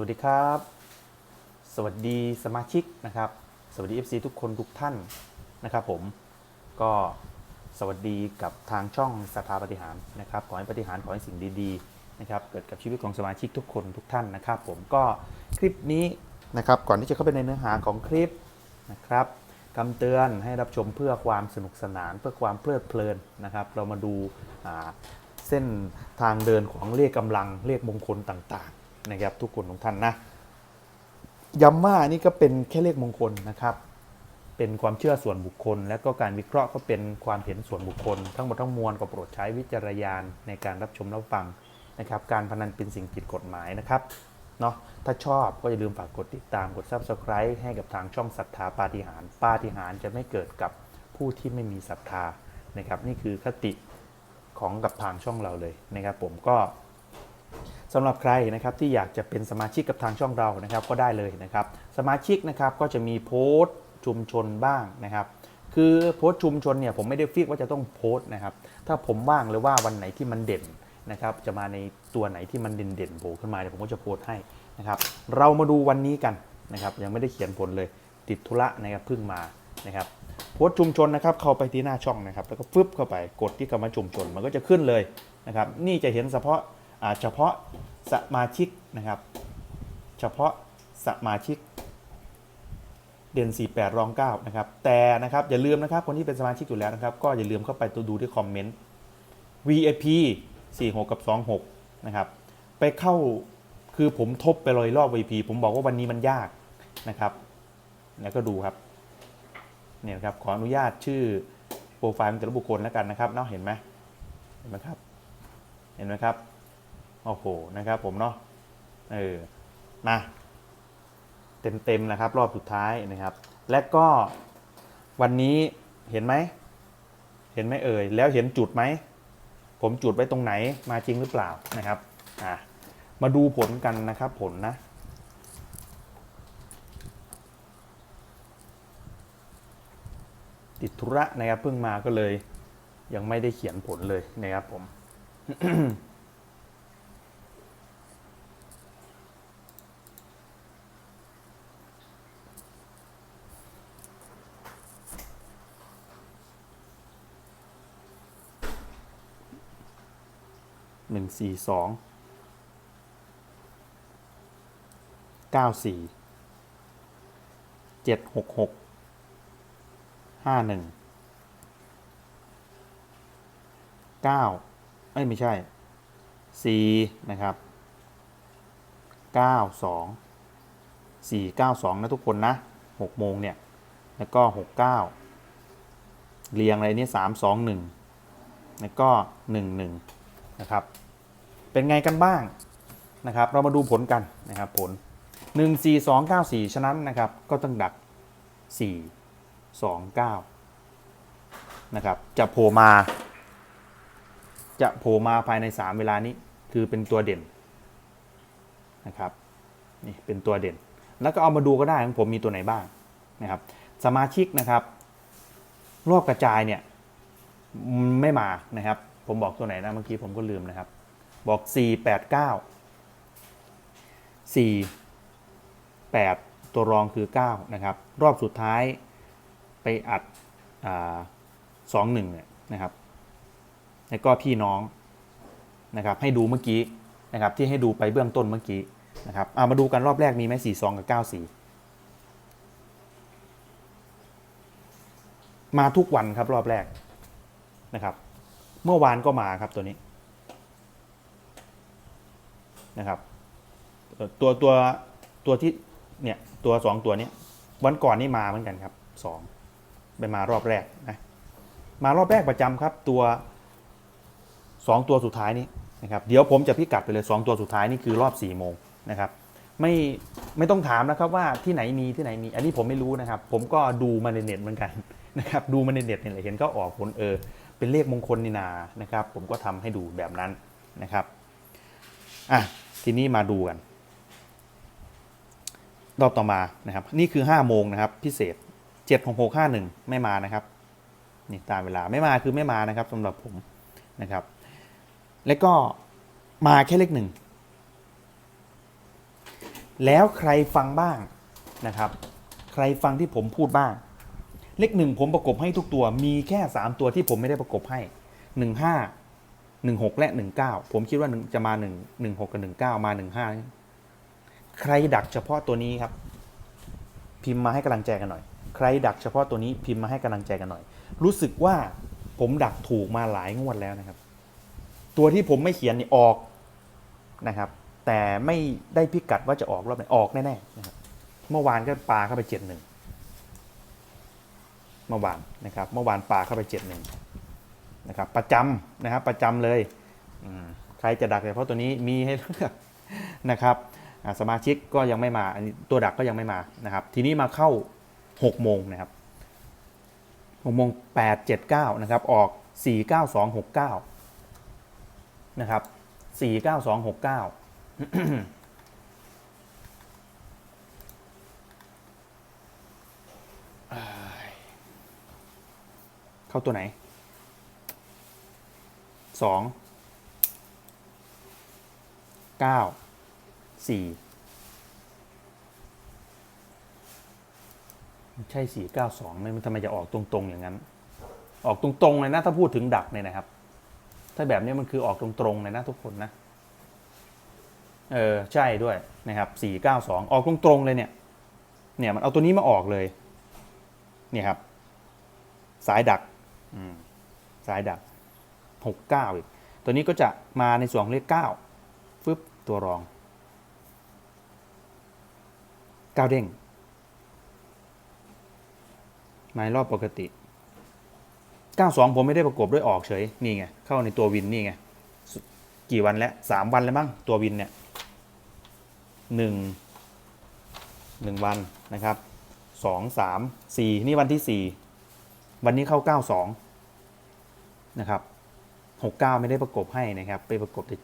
วัสดีครับ สวัสดีสมาชิกนะครับ สวัสดี FC ทุกคนทุกท่านนะครับผมก็สวัสดีกับทางช่องสถาปฏิหารนะครับขอให้ปฏิหารขอให้สิ่งดีๆนะครับเกิดกับชีวิตของสมาชิกทุกคนทุกท่านนะครับ ผมก็คลิปนี้นะครับก่อนที่จะเข้าไปในเนื้อหาของคลิปนะครับคำเตือนให้รับชมเพื่อความสนุกสนานเพื่อความเพลิดเพลินนะครับ เรามาดูเส้นทางเดินของเลขกำลังเลขมงคลต่างๆ นะครับทุกคนทุกท่านนะย้ำว่านี่ก็เป็นแค่เลขมงคลนะครับ เป็นความเชื่อส่วนบุคคล และก็การวิเคราะห์ก็เป็นความเห็นส่วนบุคคล ทั้งหมดทั้งมวลก็โปรดใช้วิจารณญาณในการรับชมรับฟังนะครับ การพนันเป็นสิ่งผิดกฎหมายนะครับเนาะถ้าชอบก็อย่าลืมฝากกดติดตามกด subscribe ให้กับทางช่องศรัทธาปาฏิหาริย์ปาฏิหาริย์จะไม่เกิดกับผู้ที่ไม่มีศรัทธานะครับ นี่คือคติของกับทางช่องเราเลยนะครับ ผมก็ สำหรับใครนะครับที่อยากจะเป็นสมาชิกกับทางช่องเรานะครับก็ได้เลยนะครับ สมาชิกนะครับก็จะมีโพสต์ชุมชนบ้างนะครับ คือโพสต์ชุมชนเนี่ยผมไม่ได้ฟิกว่าจะต้องโพสต์นะครับ ถ้าผมว่างหรือว่าวันไหนที่มันเด่นนะครับ จะมาในตัวไหนที่มันเด่นเด่นๆโผล่ขึ้นมาเดี๋ยวผมก็จะโพสต์ให้นะครับ เรามาดูวันนี้กันนะครับ ยังไม่ได้เขียนผลเลยติดธุระนะครับเพิ่งมานะครับโพสต์ชุมชนนะครับเข้าไปที่หน้าช่องนะครับ แล้วก็ฟึบเข้าไปกดที่คำว่าชุมชนมันก็จะขึ้นเลยนะครับ นี่จะเห็นเฉพาะ เฉพาะสมาชิกนะครับ เฉพาะสมาชิกเด่น 48 รอง 9 นะครับ แต่นะครับอย่าลืมนะครับคนที่เป็นสมาชิกอยู่แล้วนะครับ ก็อย่าลืมเข้าไปตัวดูที่คอมเมนต์ VIP 46 กับ 26 นะครับ ไปเข้าคือผมทบไปเลยรอบ VIP ผมบอกว่าวันนี้มันยากนะครับแล้วก็ดูครับเนี่ยครับขออนุญาตชื่อโปรไฟล์ของแต่ละบุคคลแล้วกันนะครับเนาะเห็นไหมเห็นไหมครับ เห็นไหมครับ โอ้โหนะครับผมเนาะเออมาเต็มๆนะครับ รอบสุดท้ายนะครับ และก็วันนี้เห็นไหม เห็นไหมเอ่ย แล้วเห็นจุดไหม ผมจุดไว้ตรงไหนมาจริงหรือเปล่านะครับอะมาดูผลกันนะครับผลนะติดธุระนะครับเพิ่งมาก็เลย ยังไม่ได้เขียนผลเลยนะครับผม หนึ่งสี่สองเก้าสี่เจ็ดหกหกห้าหนึ่งเก้าเอ้ย ไม่ใช่สี่นะครับเก้าสองสี่เก้าสองนะทุกคนนะหกโมงเนี่ย แล้วก็หกเก้าเรียงอะไรเนี่ยสามสองหนึ่งแล้วก็หนึ่งหนึ่ง นะครับ เป็นไงกันบ้างนะครับ เรามาดูผลกันนะครับผล 1 4 2 9 4 ฉะนั้นนะครับ ก็ต้องดัก 4 2 9 นะครับ จะโผล่มา จะโผล่มาภายใน 3 เวลานี้ คือเป็นตัวเด่นนะครับ นี่เป็นตัวเด่น แล้วก็เอามาดูก็ได้ของผมมีตัวไหนบ้างนะครับ สมาชิกนะครับ รอบกระจายเนี่ยไม่มานะครับ ผมบอกตัวไหนนะเมื่อกี้ผมก็ลืมนะครับ บอก 4 8 9 4 8 ตัวรองคือ 9 นะครับ รอบสุดท้ายไปอัดสองหนึ่งเนี่ยนะครับแล้วก็พี่น้องนะครับ ให้ดูเมื่อกี้นะครับ ที่ให้ดูไปเบื้องต้นเมื่อกี้นะครับเอามาดูกันรอบแรกมีไหม4 2กับ9 4มาทุกวันครับรอบแรกนะครับ เมื่อวานก็มาครับตัวนี้นะครับ ตัวตัวตัวที่เนี่ยตัวสองตัวนี้วันก่อนนี่มาเหมือนกันครับสองไปมารอบแรกนะมารอบแรกประจำครับตัวสองตัวสุดท้ายนี้นะครับเดี๋ยวผมจะพิกัดไปเลยสองตัวสุดท้ายนี่คือรอบสี่โมงนะครับไม่ไม่ต้องถามนะครับว่าที่ไหนมีที่ไหนมี อันนี้ผมไม่รู้นะครับ ผมก็ดูมาในเน็ตเหมือนกันนะครับดูมาในเน็ตเนี่ยเห็นก็ออกผลเออ เป็นเลขมงคลนี่นานะครับ ผมก็ทำให้ดูแบบนั้นนะครับอะทีนี้มาดูกัน รอบต่อมานะครับ นี่คือ5โมงนะครับพิเศษ7 6 6 5 1ไม่มานะครับนี่ตามเวลาไม่มาคือไม่มานะครับสำหรับผมนะครับ แล้วก็มาแค่เลขหนึ่งแล้วใครฟังบ้างนะครับ ใครฟังที่ผมพูดบ้าง เลขหนึ่งผมประกบให้ทุกตัว มีแค่3ตัวที่ผมไม่ได้ประกบให้15 16และ19ผมคิดว่าหนึ่งจะมา1 16กับ19มา15ใครดักเฉพาะตัวนี้ครับ พิมพ์มาให้กำลังใจกันหน่อย ใครดักเฉพาะตัวนี้พิมพ์มาให้กำลังใจกันหน่อย รู้สึกว่าผมดักถูกมาหลายงวดแล้วนะครับ ตัวที่ผมไม่เขียนนี่ออกนะครับ แต่ไม่ได้พิกัดว่าจะออกรอบไหนออกแน่ๆนะครับเมื่อวานก็ปลาเข้าไปเจ็ดหนึ่ง เมื่อวานนะครับ เมื่อวานปลาเข้าไปเจ็ดหนึ่งนะครับ ประจำนะครับประจำเลยใครจะดักเฉพาะตัวนี้มีให้เลือกนะครับสมาชิกก็ยังไม่มาอันนี้ตัวดักก็ยังไม่มานะครับ ทีนี้มาเข้าหกโมงนะครับหกโมงแปดเจ็ดเก้านะครับออกสี่เก้าสองหกเก้านะครับสี่เก้าสองหกเก้า เข้าตัวไหนสองเก้าสี่ไม่ใช่สี่เก้าสองมันทำไมจะออกตรงๆอย่างนั้น ออกตรงๆเลยนะถ้าพูดถึงดักเนี่ยนะครับ ถ้าแบบนี้มันคือออกตรงๆเลยนะทุกคนนะเออใช่ด้วยนะครับสี่เก้าสองออกตรงๆเลยเนี่ยเนี่ยมันเอาตัวนี้มาออกเลยเนี่ยครับ สายดัก สายดักหกเก้าอีก ตัวนี้ก็จะมาในส่วนเลขเก้าฟึบตัวรองเก้าเด้งหมายรอบปกติเก้าสองผมไม่ได้ประกบด้วยออกเฉย นี่ไง เข้าในตัววินนี่ไง กี่วันแล้วสามวันแล้วมั้ง ตัววินเนี่ยหนึ่งหนึ่งวันนะครับสองสามสี่นี่วันที่สี่ วันนี้เข้า 92 นะครับ 69 ไม่ได้ประกบให้นะครับ ไปประกบแต่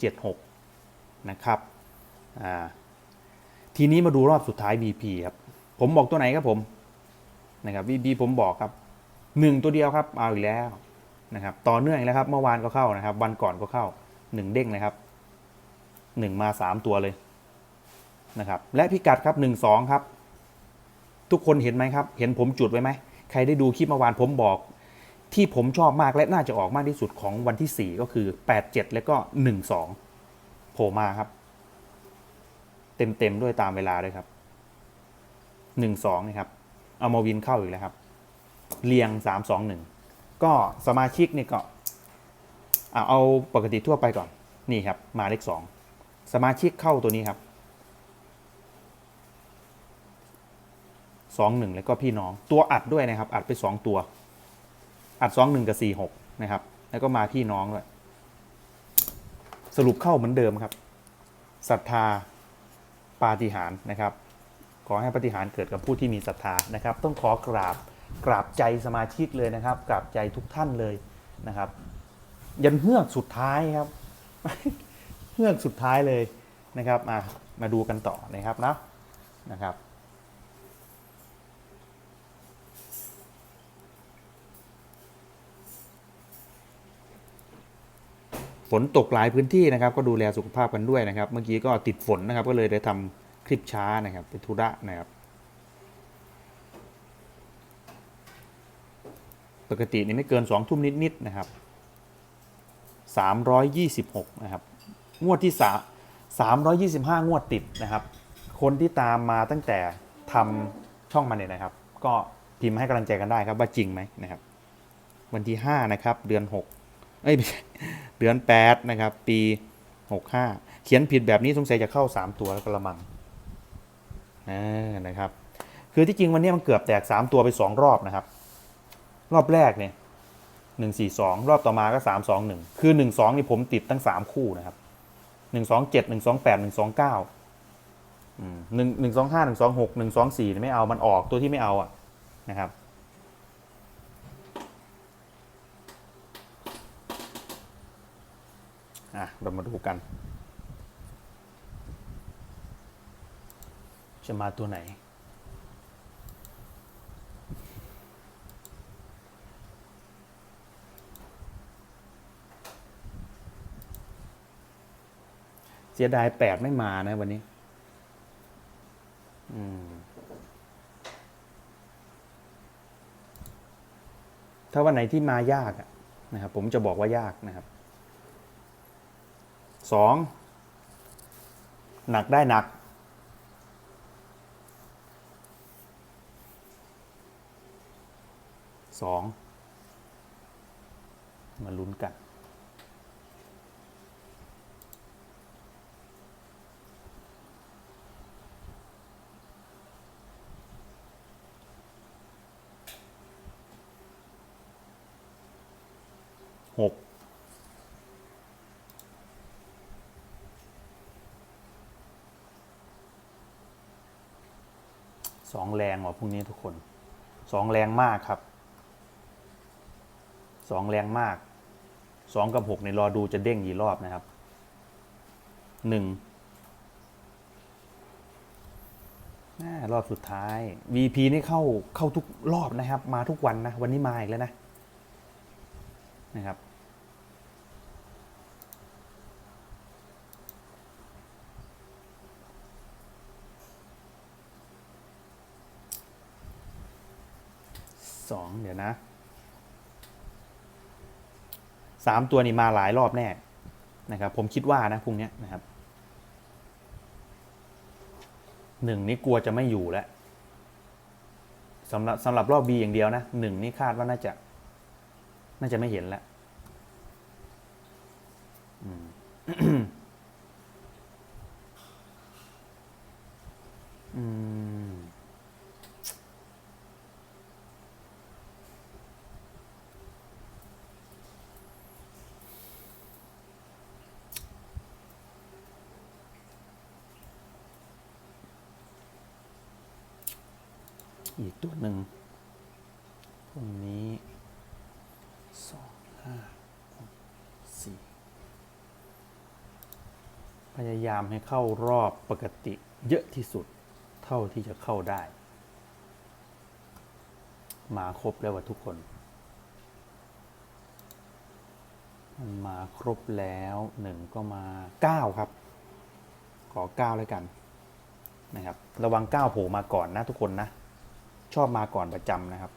76 นะครับทีนี้มาดูรอบสุดท้าย BP ครับ ผมบอกตัวไหนครับผมนะครับ BP ผมบอกครับ 1 ตัวเดียวครับเอาอีกแล้วนะครับต่อเนื่องแล้วครับเมื่อวานก็เข้านะครับ วันก่อนก็เข้า 1 เด้งเลยครับ 1 มา 3 ตัวเลยนะครับและพิกัดครับ 1 2 ครับ ทุกคนเห็นไหมครับ เห็นผมจุดไว้ไหม ใครได้ดูคลิปเมื่อวานผมบอก ที่ผมชอบมากและน่าจะออกมากที่สุดของวันที่ 4 ก็คือ 87 แล้วก็ 12 โผล่มาครับ เต็มๆด้วยตามเวลาด้วยครับ 12นะครับเอามาวินเข้าอีกแล้วครับ เรียง 321 ก็สมาชิกนี่ก็เอาปกติทั่วไปก่อนนี่ครับ มาเลข2สมาชิกเข้าตัวนี้ครับ สองหนึ่งแล้วก็พี่น้องตัวอัดด้วยนะครับ อัดไปสองตัว อัดสองหนึ่งกับสี่หกนะครับ แล้วก็มาพี่น้องด้วยสรุปเข้าเหมือนเดิมครับศรัทธาปาฏิหารนะครับ ขอให้ปาฏิหารเกิดกับผู้ที่มีศรัทธานะครับ ต้องขอกราบกราบใจสมาชิกเลยนะครับ กราบใจทุกท่านเลยนะครับ ยันเฮือกสุดท้ายครับเฮือกสุดท้ายเลยนะครับมามาดูกันต่อนะครับนะนะครับ ฝนตกหลายพื้นที่นะครับ ก็ดูแลสุขภาพกันด้วยนะครับ เมื่อกี้ก็ติดฝนนะครับ ก็เลยได้ทำคลิปช้านะครับเป็นธุระนะครับ ปกตินี่ไม่เกินสองทุ่มนิดๆนะครับสามร้อยยี่สิบหกนะครับ งวดที่สาสามร้อยยี่สิบห้างวดติดนะครับ คนที่ตามมาตั้งแต่ทำช่องมาเนี่ยนะครับ ก็พิมพ์ให้กำลังใจกันได้ครับว่าจริงไหมนะครับ วันที่ห้านะครับ เดือนหก เอ้ยเดือนแปดนะครับ ปีหกห้าเขียนผิดแบบนี้สงสัยจะเข้าสามตัวแล้วกระมังนะครับ คือที่จริงวันนี้มันเกือบแตกสามตัวไปสองรอบนะครับ รอบแรกเนี่ยหนึ่งสี่สองรอบต่อมาก็สามสองหนึ่งคือหนึ่งสองนี่ผมติดตั้งสามคู่นะครับหนึ่งสองเจ็ดหนึ่งสองแปดหนึ่งสองเก้าหนึ่งหนึ่งสองห้าหนึ่งสองหกหนึ่งสองสี่ไม่เอามันออกตัวที่ไม่เอาอะนะครับ อะ เรามาดูกัน จะมาตัวไหน เสียดายแปดไม่มานะวันนี้ อืมถ้าวันไหนที่มายากนะครับผมจะบอกว่ายากนะครับ สองหนักได้หนักสองมาลุ้นกันหก สองแรงว่ะพรุ่งนี้ทุกคนสองแรงมากครับสองแรงมากสองกับหกในรอดูจะเด้งกี่รอบนะครับหนึ่งรอบสุดท้าย VP นี่เข้าเข้าทุกรอบนะครับ มาทุกวันนะ วันนี้มาอีกแล้วนะนะครับ สองเดี๋ ยวนะสามตัวนี้มาหลายรอบแน่นะครับ ผมคิดว่านะพรุ่งเนี้ยนะครับหนึ่งนี่กลัวจะไม่อยู่แล้วสำหรับสำหรับรอบบีอย่างเดียวนะหนึ่งนี่คาดว่าน่าจะ น่าจะไม่เห็นแล้วอืม อีกตัวหนึ่งพรุ่งนี้สองห้าสี่พยายามให้เข้ารอบปกติเยอะที่สุดเท่าที่จะเข้าได้ มาครบแล้วว่ะทุกคนมันมาครบแล้วหนึ่งก็มาเก้าครับ ขอเก้าแล้วกันนะครับ ระวังเก้าโผล่มาก่อนนะทุกคนนะ ชอบมาก่อนประจำนะครับ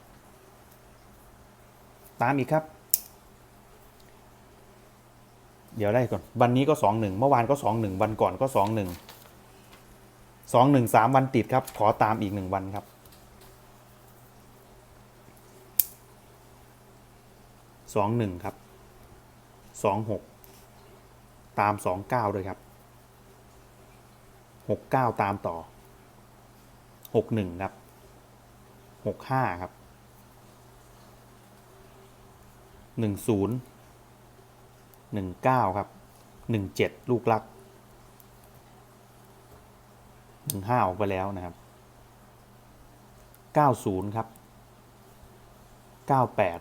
ตามอีกครับ เดี๋ยวได้ก่อน วันนี้ก็สองหนึ่งเมื่อวานก็สองหนึ่งวันก่อนก็สองหนึ่งสองหนึ่งสามวันติดครับ ขอตามอีกหนึ่งวันครับสองหนึ่งครับสองหกตามสองเก้าด้วยครับหกเก้าตามต่อหกหนึ่งครับ หกห้าครับหนึ่งศูนย์หนึ่งเก้าครับหนึ่งเจ็ดลูกลักหนึ่งห้าออกไปแล้วนะครับเก้าศูนย์ครับเก้าแปด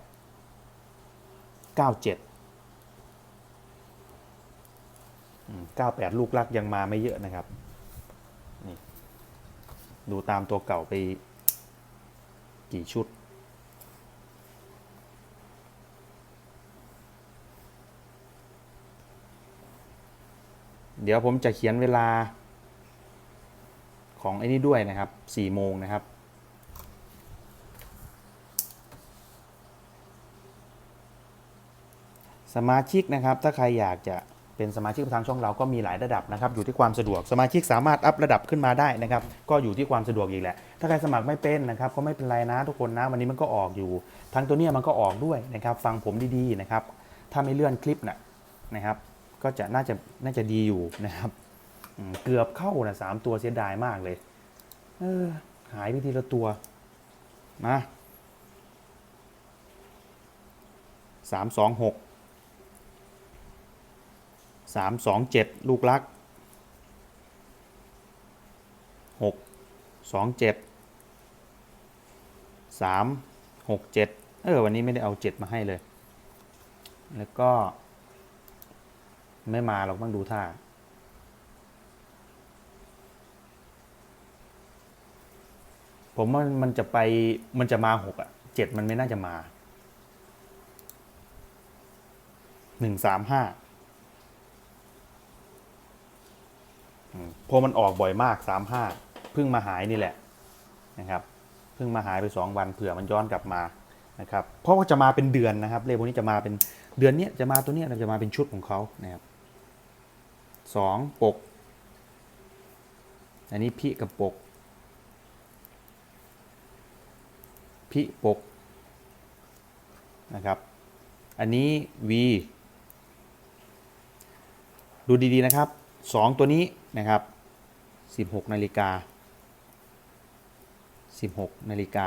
เก้าเจ็ดเก้าแปดลูกลักยังมาไม่เยอะนะครับ นี่ ดูตามตัวเก่าไป กี่ชุด เดี๋ยวผมจะเขียนเวลา ของไอ้นี่ด้วยนะครับ4โมงนะครับสมาชิกนะครับ ถ้าใครอยากจะ เป็นสมาชิกทางช่องเราก็มีหลายระดับนะครับอยู่ที่ความสะดวกสมาชิกสามารถอัพระดับขึ้นมาได้นะครับก็อยู่ที่ความสะดวกอีกแหละ ถ้าใครสมัครไม่เป็นนะครับก็ไม่เป็นไรนะทุกคนนะวันนี้มันก็ออกอยู่ทั้งตัวเนี้ยมันก็ออกด้วยนะครับฟังผมดีๆนะครับถ้าไม่เลื่อนคลิปนะนะครับก็จะน่าจะน่าจะดีอยู่นะครับเกือบเข้านะสามตัวเสียดายมากเลยเออหายไปทีละตัวนะสามสองหก 3 2 7 ลูกลัก 6 2 7 3 6 7 เออ วันนี้ไม่ได้เอา 7 มาให้เลย แล้วก็ ไม่มาเราต้องดูท่า ผมว่ามันจะไปมันจะมา 6 อะ 7 มันไม่น่าจะมา 1 3 5 พราะมันออกบ่อยมากสามห้าเพิ่งมาหายนี่แหละนะครับเพิ่งมาหายไปสองวันเผื่อมันย้อนกลับมานะครับเพราะว่าจะมาเป็นเดือนนะครับเลขพวกนี้จะมาเป็นเดือนนี้จะมาตัวนี้จะมาเป็นชุดของเขานะครับสองปก อันนี้พี่กับปกพี่ปกนะครับ อันนี้ V ดูดีๆนะครับ 2 ตัวนี้ นะครับ 16นาฬิกา16นาฬิกา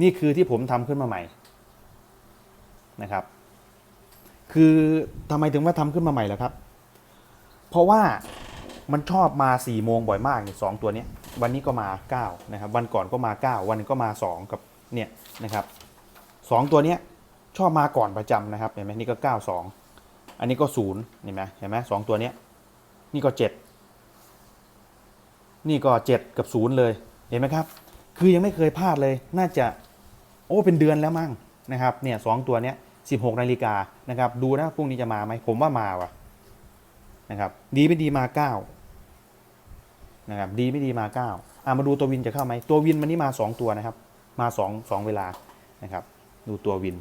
นี่คือที่ผมทำขึ้นมาใหม่นะครับ คือทำไมถึงว่าทำขึ้นมาใหม่ล่ะครับ เพราะว่ามันชอบมา4ี่โมงบ่อยมากเนี่ยสองตัวนี้ วันนี้ก็มา 9 นะครับ วันก่อนก็มา 9 วันนึงก็มา 2 กับเนี่ยนะครับสองตัวนี้ชอบมาก่อนประจำนะครับเห็นไหมนี่ก็ 9 2 อันนี้ก็ศูนย์เห็นไหมเห็นไหมสองตัวนี้นี่ก็เจ็ด นี่ก็เจ็ดกับศูนย์เลยเห็นไหมครับ คือยังไม่เคยพลาดเลยน่าจะโอ้เป็นเดือนแล้วมั้งนะครับเนี่ยสองตัวเนี้ยสิบหกนาฬิกานะครับดูนะพรุ่งนี้จะมาไหมผมว่ามาว่ะนะครับดีไม่ดีมาเก้านะครับดีไม่ดีมาเก้าอะมาดูตัววินจะเข้าไหมตัววินมันนี่มาสองตัวนะครับ มาสองสองเวลานะครับ ดูตัววิน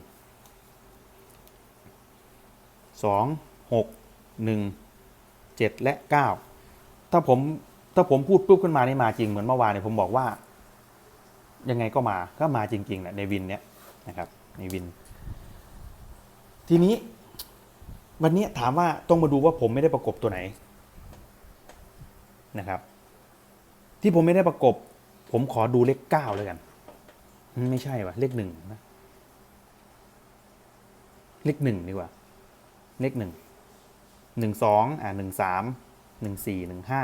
สองหกหนึ่งเจ็ดและเก้าถ้าผม ถ้าผมพูดปุ๊บขึ้นมานี่มาจริงเหมือนเมื่อวานเนี่ยผมบอกว่า ยังไงก็มาก็มาจริงๆแหละในวินเนี้ยนะครับในวิน ทีนี้ วันนี้ถามว่าต้องมาดูว่าผมไม่ได้ประกบตัวไหนนะครับ ที่ผมไม่ได้ประกบ ผมขอดูเลขเก้าเลยกัน ไม่ใช่วะเลขหนึ่งนะเลขหนึ่งดีกว่า เลขหนึ่งหนึ่งสองอ่าหนึ่งสามหนึ่งสี่หนึ่งห้า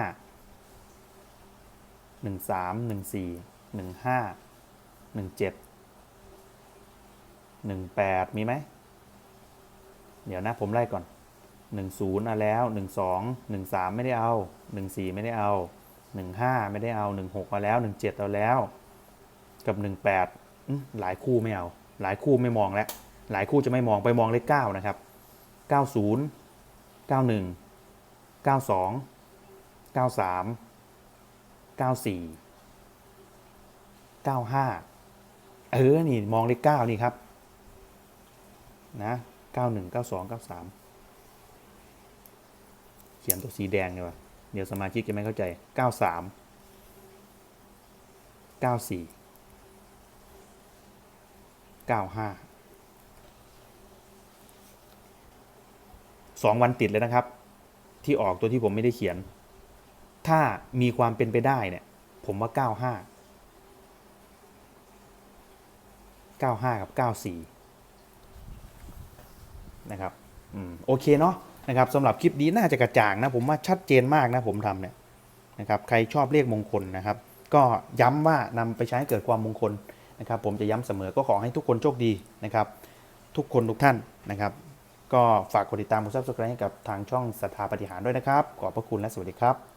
หนึ่งสามหนึ่งสี่หนึ่งห้าหนึ่งเจ็ดหนึ่งแปดมีไหม เดี๋ยวนะผมไล่ก่อนหนึ่งศูนย์เอาแล้วหนึ่งสองหนึ่งสามไม่ได้เอาหนึ่งสี่ไม่ได้เอาหนึ่งห้าไม่ได้เอาหนึ่งหกเอาแล้วหนึ่งเจ็ดเอาแล้ว กับหนึ่งแปดหลายคู่ไม่เอา หลายคู่ไม่มองแล้ว หลายคู่จะไม่มองไปมองเลขเก้านะครับเก้าศู นย์เก้าหนึ่งเก้าสองเก้าสามเก้าสี่เก้าห้าเออ นี่ มองเลขเก้านี่ครับ นะเก้าหนึ่งเก้าสองเก้าสามเขียนตัวสีแดงดีกว่าเดี๋ยวสมาชิกจะไม่เข้าใจเก้าสามเก้าสี่เก้าห้าสองวันติดเลยนะครับ ที่ออกตัวที่ผมไม่ได้เขียน ถ้ามีความเป็นไปได้เนี่ย ผมว่าเก้าห้าเก้าห้ากับเก้าสี่นะครับอืมโอเคเนาะนะครับสำหรับคลิปนี้น่าจะกระจ่างนะ ผมว่าชัดเจนมากนะผมทำเนี่ยนะครับใครชอบเลขมงคลนะครับ ก็ย้ำว่านำไปใช้ให้เกิดความมงคลนะครับ ผมจะย้ำเสมอก็ขอให้ทุกคนโชคดีนะครับ ทุกคนทุกท่านนะครับ ก็ฝากกดติดตามกดซับสไครต์ให้กับทางช่องศรัทธาปฏิหารด้วยนะครับ ขอบพระคุณและสวัสดีครับ